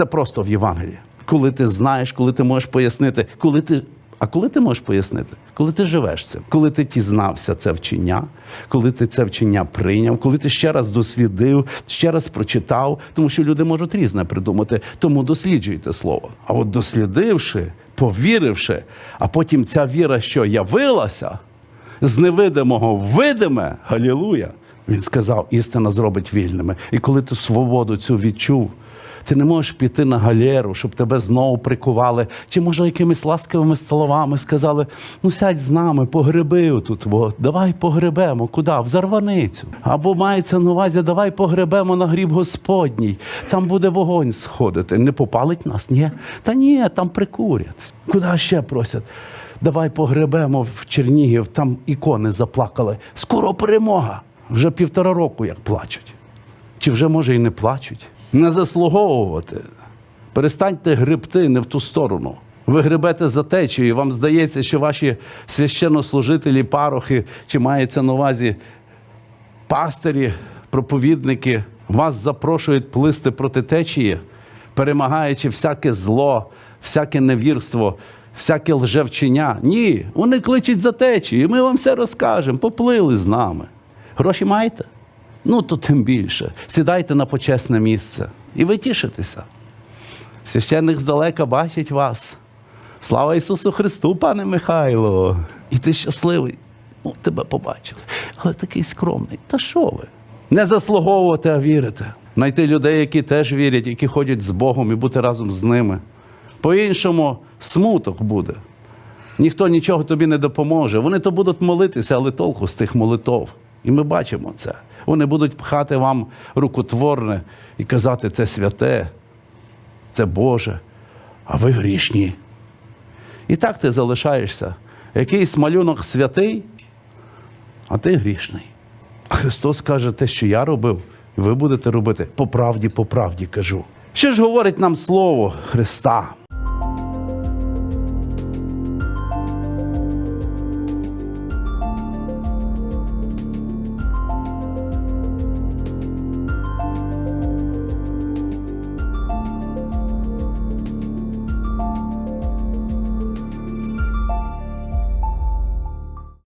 Все просто в Євангелії. Коли ти знаєш, коли ти можеш пояснити, коли ти. А коли ти можеш пояснити? Коли ти живеш цим, коли ти дізнався це вчення, коли ти це вчення прийняв, коли ти ще раз дослідив, ще раз прочитав, тому що люди можуть різне придумати, тому досліджуйте слово. А от дослідивши, повіривши, а потім ця віра, що явилася, з невидимого видиме, галілуя, він сказав, істина зробить вільними. І коли ти свободу цю відчув, ти не можеш піти на галеру, щоб тебе знову прикували, чи може якимись ласкавими словами сказали: ну сядь з нами, погреби отут, во, давай погребемо. Куди? В зарваницю. Або мається на увазі, давай погребемо на гріб Господній. Там буде вогонь сходити. Не попалить нас? Ні. Та ні, там прикурять. Куди ще просять? Давай погребемо в Чернігів, там ікони заплакали. Скоро перемога. Вже півтора року як плачуть. Чи вже може і не плачуть? Не заслуговувати. Перестаньте гребти не в ту сторону. Ви гребете за течією, вам здається, що ваші священнослужителі, парохи, чи мається на увазі пастирі, проповідники вас запрошують плисти проти течії, перемагаючи всяке зло, всяке невірство, всяке лжевчення. Ні, вони кличуть за течією. Ми вам все розкажемо. Поплили з нами. Гроші маєте? Ну, то тим більше. Сідайте на почесне місце і ви тішитеся. Священник здалека бачить вас. Слава Ісусу Христу, пане Михайло! І ти щасливий. Ну, тебе побачили. Але такий скромний. Та що ви? Не заслуговувати, а вірити. Знайти людей, які теж вірять, які ходять з Богом і бути разом з ними. По-іншому смуток буде. Ніхто нічого тобі не допоможе. Вони то будуть молитися, але толку з тих молитов. І ми бачимо це. Вони будуть пхати вам рукотворне і казати, це святе, це Боже, а ви грішні. І так ти залишаєшся. Якийсь малюнок святий, а ти грішний. А Христос каже, те, що я робив, ви будете робити по правді, по правді кажу. Що ж говорить нам Слово Христа?